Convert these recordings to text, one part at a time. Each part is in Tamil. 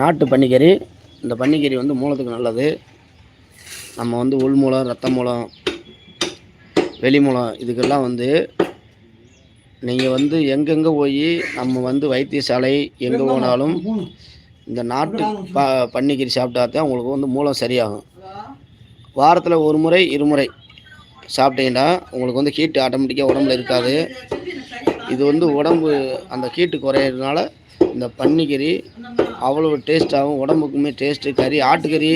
நாட்டு பன்னிக்கறி. இந்த பன்னிக்கறி வந்து மூலத்துக்கு நல்லது. நம்ம வந்து உள் மூலம் ரத்த மூலம் வெளி மூலம் இதுக்கெல்லாம் வந்து நீங்கள் வந்து எங்கெங்கே போய் நம்ம வந்து வைத்தியசாலை எங்கே போனாலும் இந்த நாட்டு ப பன்னிக்கறி சாப்பிட்டா தான் உங்களுக்கு வந்து மூலம் சரியாகும். வாரத்தில் ஒரு முறை இருமுறை சாப்பிட்டீங்கன்னா உங்களுக்கு வந்து ஹீட்டு ஆட்டோமேட்டிக்காக உடம்புல இருக்காது. இது வந்து உடம்பு அந்த ஹீட்டு குறையிறதுனால இந்த பன்னிக்கறி அவ்வளோ டேஸ்ட்டாகவும் உடம்புக்குமே டேஸ்ட்டு கறி ஆட்டுக்கறி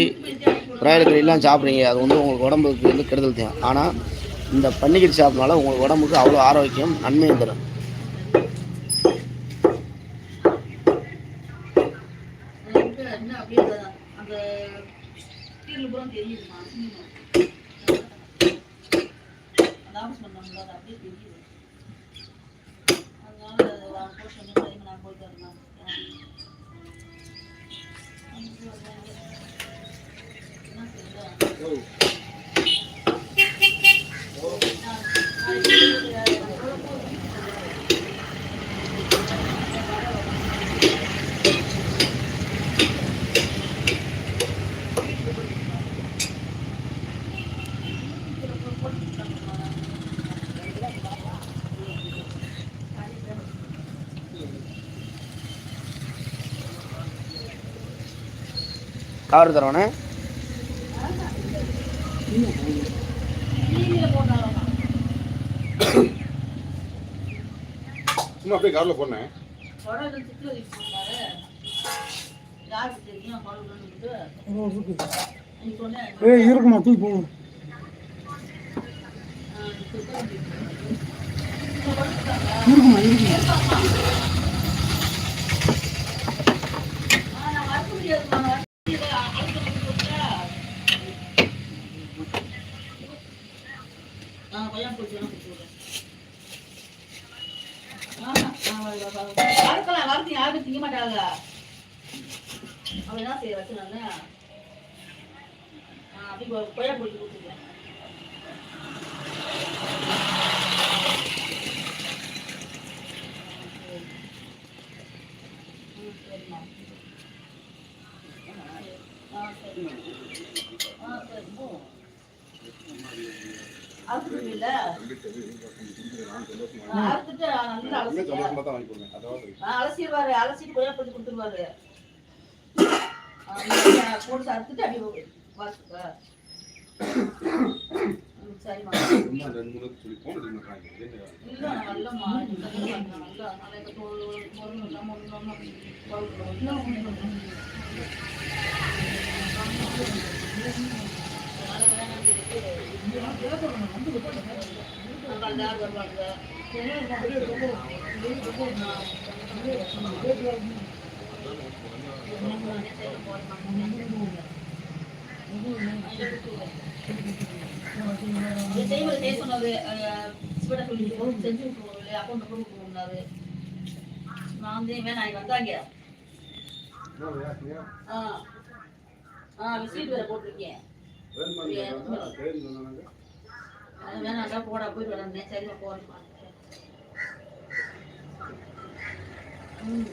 பிராய்லர் கறிலாம் சாப்பிட்றீங்க. அது வந்து உங்களுக்கு உடம்புக்கு வந்து கெடுதல் தேவை ஆனால் இந்த பன்னிக்கறி சாப்பிட்றனால உங்களுக்கு உடம்புக்கு அவ்வளோ ஆரோக்கியம் நன்மையும் தரும். என்ன அப்படியே அந்த கீழ் புறம் தெரியுதுமா அதான் சொன்னோம்ல அது அப்படியே கார் தரவனே? சும்மா அப்படியே காரில் போனேன் ஏய் இருக்குமா தூக்கி போகும் இருக்குமா இருக்குமா? ஆ பையன் போச்சு நான் போச்சு வறுக்கலாம் வறுத்து யாரும் திங்க மாட்டாங்க. அவன் என்ன வச்சு நான் அப்படி கொய்யா கொடுத்துருக்கேன். ம், சரிம்மா. அலசிடுவாரு அலசிட்டு கொய்யா போட்டு கொடுத்துருவாரு போட்டு அறுத்துட்டு அப்படியே சரிம்மா இல்ல செய்வது செய்ய சொன்னது சிவட சொல்லி செஞ்சு விட்டுருவோம் அக்கௌண்ட் போட்டு நான் வந்து வேணாம் இங்க வந்தாங்க ஆ ஆ விசிட் வேற போட்டிருக்கேன். வேணாண்டா போடா போயிட்டு வரேன். சரிமா போறேன். ம்.